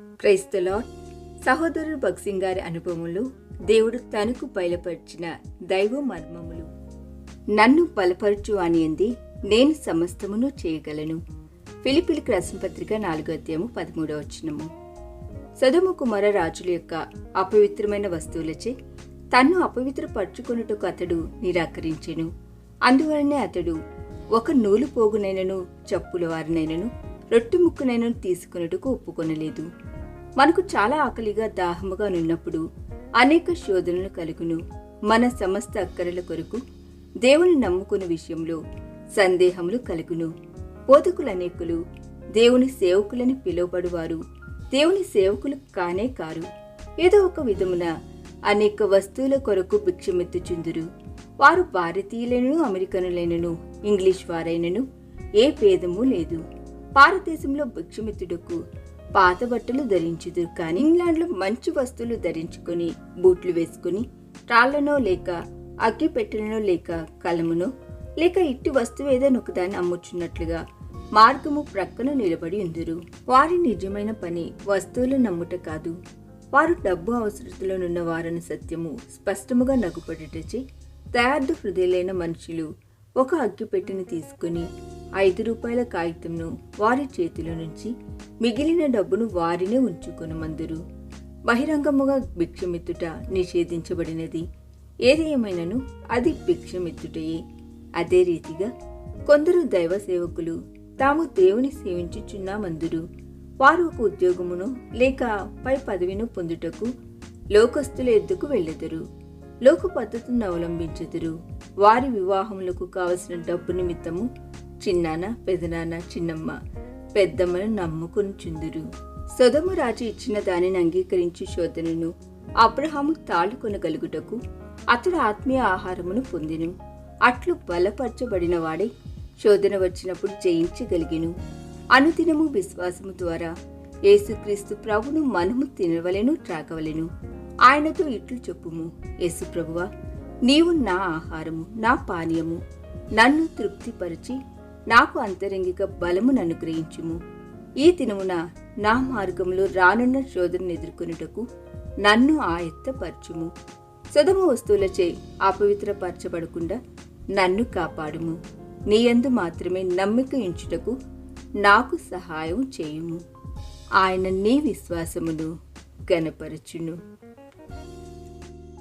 క్రైస్తలో సహోదరుడు భక్సింగ్ గారి అనుభవములు దేవుడు తనకు బయలుపరిచిన దైవ మర్మములు. నన్ను బలపరచు అని అంది. నేను సమస్తమును చేయగలను. ఫిలిపిలికి రాసిన పత్రిక నాలుగో అధ్యాయము పదమూడవ వచనము. సదము కుమార రాజుల యొక్క అపవిత్రమైన వస్తువులచే తన్ను అపవిత్రపరచుకొనుటకు అతడు నిరాకరించెను. అందువలనే అతడు ఒక నూలు పోగునైనను చప్పుల వారినైనను రొట్టె ముక్కునైనను తీసుకొనుటకు ఒప్పుకొనలేదు. మనకు చాలా ఆకలిగా దాహముగా నున్నప్పుడు అనేక శోధనలు కలుగును. మన సమస్త అక్కరల కొరకు దేవుని నమ్ముకుని విషయంలో సందేహములు కలుగును. బోధకులు అనేకులు దేవుని సేవకులని పిలువబడువారు. దేవుని సేవకులు కానే కారు. ఏదో ఒక విధమున అనేక వస్తువుల కొరకు భిక్షమెత్తుచుందురు. వారు భారతీయులైనను అమెరికనులైనను ఇంగ్లీష్ వారైనను ఏ భేదము లేదు. భారతదేశంలో భిక్షమిత్తుడకు పాత బట్టలు ధరించుదురు కానీ ఇంగ్లాండ్లో మంచి వస్తువులు ధరించుకొని బూట్లు వేసుకుని రాళ్ళనో లేక అగ్గిపెట్టెలనో లేక కలమునో లేక ఇట్టి వస్తువు ఏదైనా ఒకదాన్ని అమ్ముచున్నట్లుగా మార్గము ప్రక్కన నిలబడి ఉందురు. వారి నిజమైన పని వస్తువులు నమ్ముట కాదు. వారు డబ్బు అవసరతలోనున్న వారని సత్యము స్పష్టముగా నగుపడటచే తయారు హృదయులైన మనుషులు ఒక అగ్గిపెట్టెని తీసుకుని ఐదు రూపాయల కాగితంను వారి చేతిలో నుంచి మిగిలిన డబ్బును వారినే ఉంచుకొనమందురు. బహిరంగముగా భిక్షమెత్తుట నిషేధించబడినది. ఏది ఏమైనను అది భిక్షమెత్తుటయే. అదే రీతిగా కొందరు దైవ సేవకులు తాము దేవుని సేవించుచున్నామందురు. వారు ఒక ఉద్యోగమును లేక పై పదవిను పొందుటకు లోకస్తుల ఎద్దుకు వెళ్ళెదరు. లోక పద్ధతులను అవలంబించెదరు. వారి వివాహములకు కావలసిన డబ్బు నిమిత్తము చిన్నాన పెదనాన్న చిన్నమ్మ పెద్దమ్మను నమ్ముకుని చుందురు. సొదము రాజు ఇచ్చిన దానిని అంగీకరించి శోధనను అబ్రహాము తాళుకొనగలుగుటకు అతడు ఆత్మీయ ఆహారమును పొందిను. అట్లు బలపరచబడిన వాడే శోధన వచ్చినప్పుడు జయించగలిగిను. అనుదినము విశ్వాసము ద్వారా యేసుక్రీస్తు ప్రభును మనము తినవలెను త్రాగవలెను. ఆయనతో ఇట్లు చెప్పుము యేసు ప్రభువా. నీవు నా ఆహారము నా పానీయము నన్ను తృప్తిపరిచి నాకు అంతరంగిక బలమును అనుగ్రహించుము ఈ దినమున నా మార్గంలో రానున్న శోధనను ఎదుర్కొనుటకు నన్ను ఆయత్తపరచుము. సుధమ వస్తువులచే అపవిత్రపరచబడకుండా నన్ను కాపాడుము. నీయందు మాత్రమే నమ్మిక ఉంచుటకు నాకు సహాయం చేయుము. ఆయన నీ విశ్వాసమును గనపరచును